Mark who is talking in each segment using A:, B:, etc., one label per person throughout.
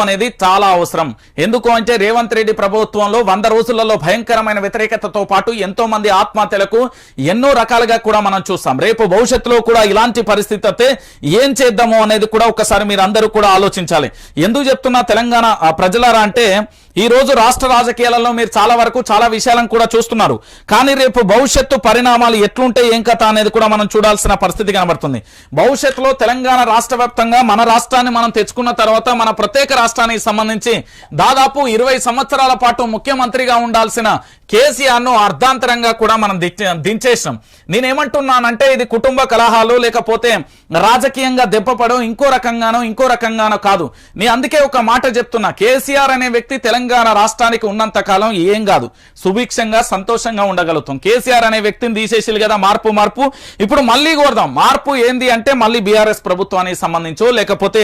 A: అనేది చాలా అవసరం. ఎందుకు అంటే రేవంత్ రెడ్డి ప్రభుత్వంలో వంద రోజులలో భయంకరమైన వ్యతిరేకతతో పాటు ఎంతో మంది ఆత్మహత్యలకు ఎన్నో రకాలుగా కూడా మనం చూస్తాం. రేపు భవిష్యత్తులో కూడా ఇలాంటి పరిస్థితి అయితే ఏం చేద్దాము అనేది కూడా ఒకసారి మీరు అందరూ కూడా ఆలోచించాలి. ఎందుకు చెప్తున్నా తెలంగాణ ప్రజలారా అంటే ఈ రోజు రాష్ట్ర రాజకీయాలలో మీరు చాలా వరకు చాలా విషయాలను కూడా చూస్తున్నారు. కానీ రేపు భవిష్యత్తు పరిణామాలు ఎట్లుంటే ఏం కథ అనేది కూడా మనం చూడాల్సిన పరిస్థితి కనబడుతుంది. భవిష్యత్తులో తెలంగాణ రాష్ట్ర వ్యాప్తంగా మన రాష్ట్రాన్ని మనం తెచ్చుకున్న తర్వాత మన ప్రత్యేక రాష్ట్రానికి సంబంధించి దాదాపు ఇరవై సంవత్సరాల పాటు ముఖ్యమంత్రిగా ఉండాల్సిన కేసీఆర్ను అర్ధాంతరంగా కూడా మనం దించేసినాం. నేనేమంటున్నానంటే ఇది కుటుంబ కలహాలు లేకపోతే రాజకీయంగా దెబ్బపడం ఇంకో రకంగానో ఇంకో రకంగానో కాదు. నీ అందుకే ఒక మాట చెప్తున్నా. కేసీఆర్ అనే వ్యక్తి తెలంగాణ రాష్ట్రానికి ఉన్నంత కాలం ఏం కాదు. సుభిక్షంగా సంతోషంగా ఉండగలుగుతాం. కేసీఆర్ అనే వ్యక్తిని తీసేసి కదా మార్పు మార్పు. ఇప్పుడు మళ్ళీ కోరదాం. మార్పు ఏంది అంటే మళ్ళీ బీఆర్ఎస్ ప్రభుత్వానికి సంబంధించో లేకపోతే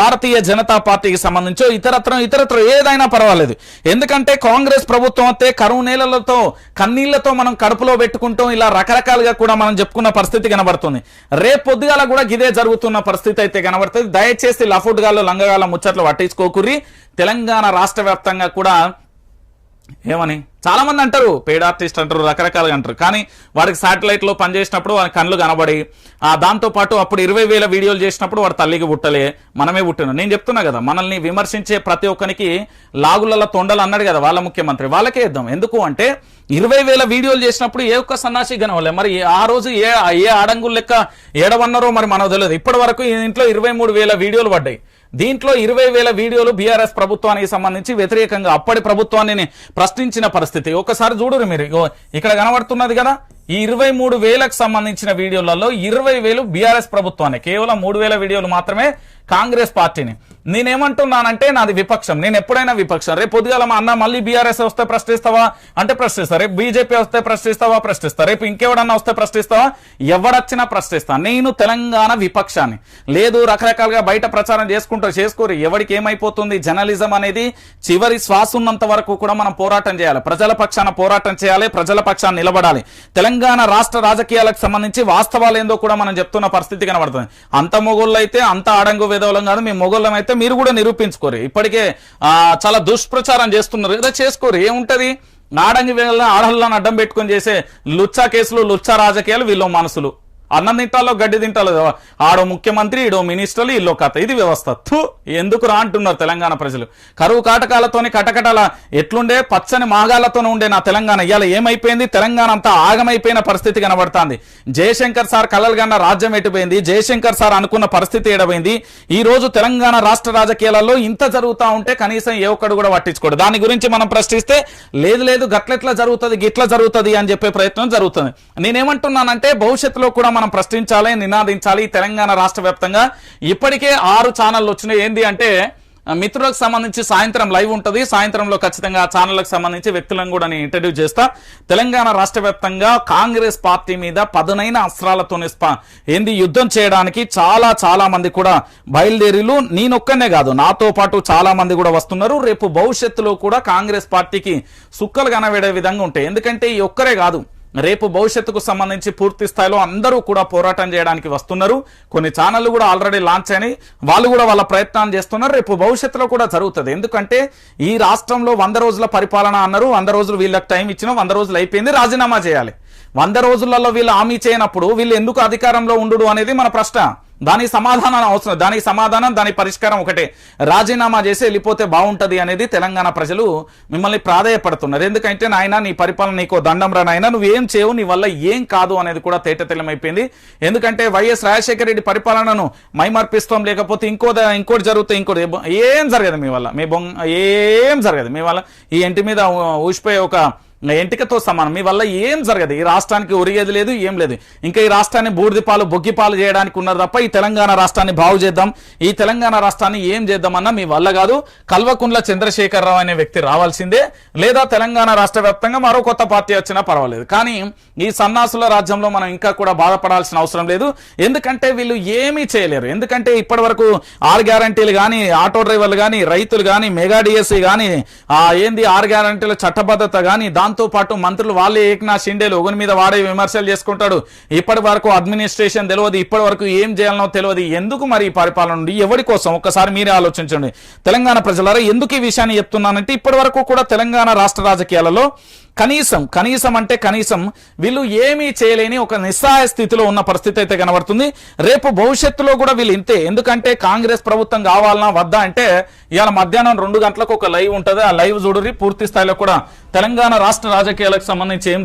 A: భారతీయ జనతా పార్టీకి సంబంధించో ఇతరత్రం ఇతరత్రం ఏదైనా పర్వాలేదు. ఎందుకంటే కాంగ్రెస్ ప్రభుత్వం అయితే కరువు నేలలతో కన్నీళ్ళతో మనం కడుపులో పెట్టుకుంటాం. ఇలా రకరకాలుగా కూడా మనం చెప్పుకున్న పరిస్థితి కనబడుతుంది. రేపు పొద్దుగాల కూడా గిదే జరుగుతున్న పరిస్థితి అయితే కనబడుతుంది. దయచేసి లఫుడ్గాళ్ళు లంగగాళ్ళ ముచ్చట్లు పట్టించుకోకుర్రి. తెలంగాణ రాష్ట్ర వ్యాప్తంగా కూడా ఏమని? చాలా మంది అంటారు పేడ్ ఆర్టిస్ట్ అంటారు రకరకాలుగా అంటారు. కానీ వాడికి శాటిలైట్లో పనిచేసినప్పుడు వాడి కళ్ళు కనబడి ఆ దాంతో పాటు అప్పుడు ఇరవై వేల వీడియోలు చేసినప్పుడు వాడు తల్లికి పుట్టలే మనమే పుట్టిన. నేను చెప్తున్నా కదా మనల్ని విమర్శించే ప్రతి ఒక్కరికి లాగులలో తొండలు అన్నాడు కదా వాళ్ళ ముఖ్యమంత్రి. వాళ్ళకే ఇద్దాం. ఎందుకు అంటే ఇరవై వేల వీడియోలు చేసినప్పుడు ఏ ఒక్క సన్నాసి కనవలే మరి ఆ రోజు ఏ ఏ ఆడంగుల లెక్క ఏడవన్నారో మరి మనకు తెలియదు. ఇప్పటి వరకు ఇంట్లో ఇరవై మూడు వేల వీడియోలు పడ్డాయి. దీంట్లో ఇరవై వేల వీడియోలు బీఆర్ఎస్ ప్రభుత్వానికి సంబంధించి వ్యతిరేకంగా అప్పటి ప్రభుత్వాన్ని ప్రశ్నించిన పరిస్థితి. ఒకసారి చూడరు మీరు. ఇక్కడ కనబడుతున్నది కదా ఈ ఇరవై మూడు వేలకు సంబంధించిన వీడియోలలో ఇరవై వేలు బీఆర్ఎస్ ప్రభుత్వాన్ని కేవలం మూడు వేల వీడియోలు మాత్రమే కాంగ్రెస్ పార్టీని. నేనేమంటున్నానంటే నాది విపక్షం. నేను ఎప్పుడైనా విపక్షం. రేపు పొద్దుగాల మా అన్న మళ్ళీ బీఆర్ఎస్ వస్తే ప్రశ్నిస్తావా? అంటే ప్రశ్నిస్తా. రేపు బీజేపీ వస్తే ప్రశ్నిస్తావా? ప్రశ్నిస్తా. రేపు ఇంకెవడన్నా వస్తే ప్రశ్నిస్తావా? ఎవడొచ్చినా ప్రశ్నిస్తా. నేను తెలంగాణ విపక్షాన్ని. లేదు రకరకాలుగా బయట ప్రచారం చేసుకుంటూ చేసుకోరు. ఎవరికి ఏమైపోతుంది? జర్నలిజం అనేది చివరి శ్వాస ఉన్నంత వరకు కూడా మనం పోరాటం చేయాలి. ప్రజల పక్షాన పోరాటం చేయాలి. ప్రజల పక్షాన నిలబడాలి. తెలంగాణ రాష్ట్ర రాజకీయాలకు సంబంధించి వాస్తవాలు ఏందో కూడా మనం చెప్తున్న పరిస్థితి కనబడుతుంది. అంత మొగోళ్ళు అయితే అంత ఆడంగు వేదవులం కాదు. మీ మొగోళ్ళం అయితే మీరు కూడా నిరూపించుకోరు. ఇప్పటికే ఆ, చాలా దుష్ప్రచారం చేస్తున్నారు. ఏదో చేసుకోరు. ఏముంటది? నాడంగి వేళ ఆడళ్ళని అడ్డం పెట్టుకొని చేసే లుచ్చా కేసులు లుచ్చా రాజకీయాలు వీళ్ళు మనసులు. అన్నం తింటాలో గడ్డి తింటాలో ఆడో ముఖ్యమంత్రి ఈడో మినిస్టర్లు ఇల్లో కథ. ఇది వ్యవస్థ. థు ఎందుకు రా అంటున్నారు తెలంగాణ ప్రజలు? కరువు కాటకాలతోని కటకటాల ఎట్లుండే? పచ్చని మాగాలతోనే ఉండే నా తెలంగాణ. ఇవాళ ఏమైపోయింది? తెలంగాణ అంతా ఆగమైపోయిన పరిస్థితి కనబడుతుంది. జయశంకర్ సార్ కలలు కన్నా రాజ్యం ఎటుపోయింది? జయశంకర్ సార్ అనుకున్న పరిస్థితి ఏడబోయింది ఈ రోజు తెలంగాణ రాష్ట్ర రాజకీయాలలో ఇంత జరుగుతా ఉంటే కనీసం ఏ ఒక్కడు కూడా పట్టించుకోడు. దాని గురించి మనం ప్రశ్నిస్తే లేదు లేదు గట్లెట్లా జరుగుతుంది గిట్లా జరుగుతుంది అని చెప్పే ప్రయత్నం జరుగుతుంది. నేనేమంటున్నానంటే భవిష్యత్తులో కూడా మనం ప్రశ్నించాలి నినాదించాలి తెలంగాణ రాష్ట్ర వ్యాప్తంగా. ఇప్పటికే ఆరు ఛానళ్ళు వచ్చినాయి. ఏంది అంటే మిత్రులకు సంబంధించి సాయంత్రం లైవ్ ఉంటుంది. సాయంత్రంలో ఖచ్చితంగా ఛానళ్ళకు సంబంధించి వ్యక్తులను కూడా నేను ఇంట్రడ్యూస్ చేస్తా. తెలంగాణ రాష్ట్ర వ్యాప్తంగా కాంగ్రెస్ పార్టీ మీద పదునైన అస్త్రాలతోనే స్ప- ఏంది? యుద్ధం చేయడానికి చాలా చాలా మంది కూడా బయలుదేరిలు. నేనొక్కనే కాదు నాతో పాటు చాలా మంది కూడా వస్తున్నారు. రేపు భవిష్యత్తులో కూడా కాంగ్రెస్ పార్టీకి సుక్కలు కనబడే విధంగా ఉంటాయి. ఎందుకంటే ఈ ఒక్కరే కాదు రేపు భవిష్యత్తుకు సంబంధించి పూర్తి స్థాయిలో అందరూ కూడా పోరాటం చేయడానికి వస్తున్నారు. కొన్ని ఛానళ్ళు కూడా ఆల్రెడీ లాంచ్ అయినాయి. వాళ్ళు కూడా వాళ్ళ ప్రయత్నాలు చేస్తున్నారు. రేపు భవిష్యత్తులో కూడా జరుగుతుంది. ఎందుకంటే ఈ రాష్ట్రంలో వంద రోజుల పరిపాలన అన్నారు. వంద రోజులు వీళ్ళకి టైం ఇచ్చిన వంద రోజులు అయిపోయింది. రాజీనామా చేయాలి. వంద రోజులలో వీళ్ళు హామీ చేయనప్పుడు వీళ్ళు ఎందుకు అధికారంలో ఉండు అనేది మన ప్రశ్న. దానికి సమాధానం అవసరం దానికి సమాధానం దాని పరిష్కారం ఒకటే. రాజీనామా చేసి వెళ్ళిపోతే బాగుంటుంది అనేది తెలంగాణ ప్రజలు మిమ్మల్ని ప్రాధాయపడుతున్నారు. ఎందుకంటే నాయన నీ పరిపాలన నీకో దండం రా నాయన. నువ్వేం చేయవు నీ వల్ల ఏం కాదు అనేది కూడా తేటతెల్లమైపోయింది ఎందుకంటే వైఎస్ రాజశేఖర రెడ్డి పరిపాలనను మైమర్పిస్తాం లేకపోతే ఇంకో ద- ఇంకోటి జరుగుతుంది ఇంకోటి ఏం జరగదు మీ వల్ల. మీ బొంగ ఏం జరగదు మీ వల్ల. ఈ ఇంటి మీద ఊసిపోయే ఒక ఎంటికతో సమానం. మీ వల్ల ఏం జరగదు. ఈ రాష్ట్రానికి ఒరిగేది లేదు ఏం లేదు. ఇంకా ఈ రాష్ట్రాన్ని బూడిదిపాలు బొగ్గిపాలు చేయడానికి ఉన్నారు తప్ప ఈ తెలంగాణ రాష్ట్రాన్ని బాగు చేద్దాం. ఈ తెలంగాణ రాష్ట్రాన్ని ఏం చేద్దామన్నా మీ వల్ల కాదు. కల్వకుండ్ల చంద్రశేఖరరావు అనే వ్యక్తి రావాల్సిందే. లేదా తెలంగాణ రాష్ట్ర వ్యాప్తంగా మరో కొత్త పార్టీ వచ్చినా పర్వాలేదు. కానీ ఈ సన్నాసుల రాజ్యంలో మనం ఇంకా కూడా బాధపడాల్సిన అవసరం లేదు. ఎందుకంటే వీళ్ళు ఏమీ చేయలేరు. ఎందుకంటే ఇప్పటి వరకు ఆరు గ్యారంటీలు కానీ ఆటో డ్రైవర్లు కానీ రైతులు కానీ మెగా డిఎస్సీ కానీ ఏంది ఆరు గ్యారంటీల చట్టబద్ధత కానీ దాంతో దాంతో పాటు మంత్రులు వాళ్ళే ఏకనాథ్ షిండేలు ఒకని మీద వాడే విమర్శలు చేసుకుంటాడు. ఇప్పటి వరకు అడ్మినిస్ట్రేషన్ తెలియదు ఇప్పటి వరకు ఏం చేయాలనో తెలియదు. ఎందుకు మరి ఈ పరిపాలన నుండి ఎవరి కోసం? ఒక్కసారి మీరే ఆలోచించండి. తెలంగాణ ప్రజలారా ఎందుకు ఈ విషయాన్ని చెప్తున్నానంటే ఇప్పటి వరకు కూడా తెలంగాణ రాష్ట్ర రాజకీయాలలో కనీసం కనీసం అంటే కనీసం వీళ్ళు ఏమీ చేయలేని ఒక నిస్సహాయ స్థితిలో ఉన్న పరిస్థితి అయితే కనబడుతుంది. రేపు భవిష్యత్తులో కూడా వీళ్ళు ఇంతే. ఎందుకంటే కాంగ్రెస్ ప్రభుత్వం కావాలన్నా వద్దా అంటే ఇవాళ మధ్యాహ్నం రెండు గంటలకు ఒక లైవ్ ఉంటుంది. ఆ లైవ్ చూడరి పూర్తి స్థాయిలో కూడా తెలంగాణ రాష్ట్ర రాజకీయాలకు సంబంధించి ఏం